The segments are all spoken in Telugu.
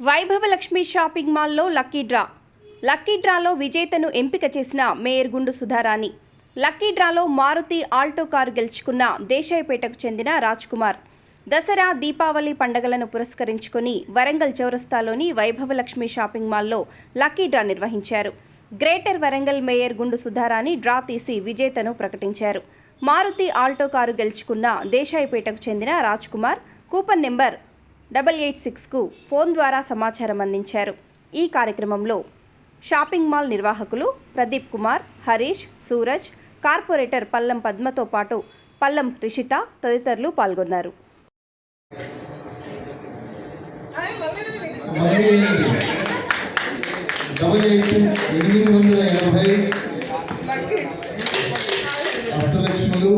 వైభవ లక్ష్మి షాపింగ్ మాల్లో లక్కీ డ్రా. లక్కీ డ్రాలో విజేతను ఎంపిక చేసిన మేయర్ గుండు సుధారాణి. లక్కీ డ్రాలో మారుతి ఆల్టో కారు గెలుచుకున్న దేశాయపేటకు చెందిన రాజ్ కుమార్ దసరా దీపావళి పండగలను పురస్కరించుకొని వరంగల్ చౌరస్తాలోని వైభవ లక్ష్మి షాపింగ్ మాల్లో లక్కీ డ్రా నిర్వహించారు. Greater Warangal mayor Gundu Sudharani draw తీసి విజేతను ప్రకటించారు. మారుతి ఆల్టో కారు గెలుచుకున్న దేశాయపేటకు చెందిన Raj Kumar coupon number double eight సిక్స్కు phone ద్వారా సమాచారం అందించారు. ఈ కార్యక్రమంలో షాపింగ్ మాల్ నిర్వాహకులు ప్రదీప్ కుమార్ హరీష్ సూరజ్ కార్పొరేటర్ పల్లం పద్మతో పాటు పల్లం రిషిత తదితరులు పాల్గొన్నారు. అష్టలక్ష్ములు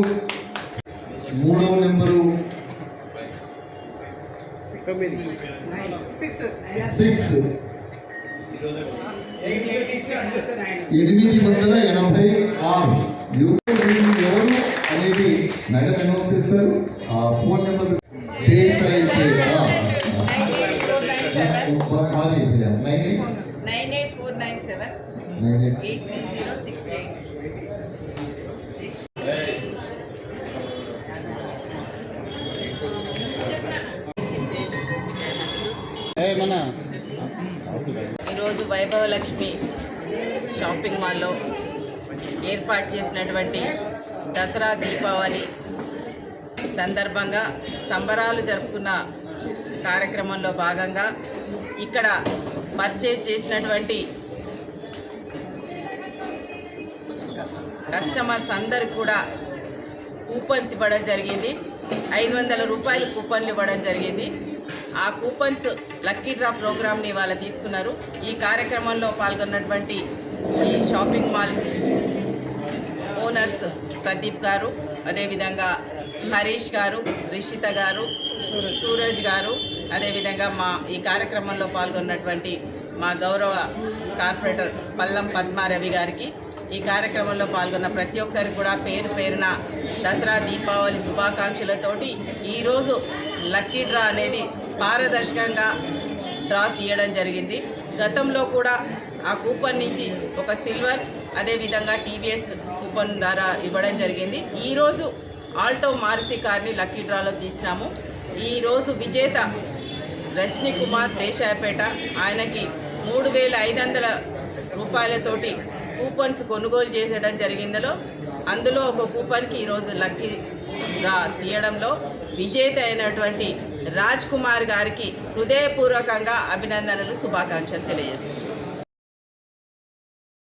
సిక్స్ ఎనిమిది వందల ఎనభై ఆరు ఎవరు అనేది మేడం అనౌన్స్ చేస్తారు ఆ ఫోన్ నెంబర్ దేశాయి మాది nine eight nine eight four nine seven nine eight eight three zero six eight ఈరోజు వైభవలక్ష్మి షాపింగ్ మాల్లో ఏర్పాటు చేసినటువంటి దసరా దీపావళి సందర్భంగా సంబరాలు జరుపుకున్న కార్యక్రమంలో భాగంగా ఇక్కడ పర్చేజ్ చేసినటువంటి కస్టమర్స్ అందరు కూడా కూపన్స్ ఇవ్వడం జరిగింది. ఐదు వందల రూపాయలు కూపన్లు ఇవ్వడం జరిగింది. ఆ కూపన్స్ లక్కీ డ్రా ప్రోగ్రామ్ని ఇవాళ తీసుకున్నారు. ఈ కార్యక్రమంలో పాల్గొన్నటువంటి ఈ షాపింగ్ మాల్ ఓనర్స్ ప్రదీప్ గారు అదేవిధంగా హరీష్ గారు రిషిత గారు సూరజ్ గారు అదేవిధంగా మా ఈ కార్యక్రమంలో పాల్గొన్నటువంటి మా గౌరవ కార్పొరేటర్ పల్లం పద్మారవి గారికి ఈ కార్యక్రమంలో పాల్గొన్న ప్రతి ఒక్కరికి కూడా పేరు పేరున దసరా దీపావళి శుభాకాంక్షలతోటి ఈరోజు లక్కీ డ్రా అనేది పారదర్శకంగా డ్రా తీయడం జరిగింది. గతంలో కూడా ఆ కూపన్ నుంచి ఒక సిల్వర్ అదేవిధంగా టీవీఎస్ కూపన్ ద్వారా ఇవ్వడం జరిగింది. ఈరోజు ఆల్టో మారుతి కార్ని లక్కీ డ్రాలో తీసినాము. ఈరోజు విజేత రజనీ కుమార్ దేశాయపేట ఆయనకి మూడు వేల ఐదు వందల రూపాయలతోటి కూపన్స్ కొనుగోలు చేసేయడం జరిగిందిలో. అందులో ఒక కూపన్కి ఈరోజు లక్కీ రా తీయడంలో విజేత అయినటువంటి రాజ్ కుమార్ గారికి హృదయపూర్వకంగా అభినందనలు శుభాకాంక్షలు తెలియజేసుకుంటున్నాను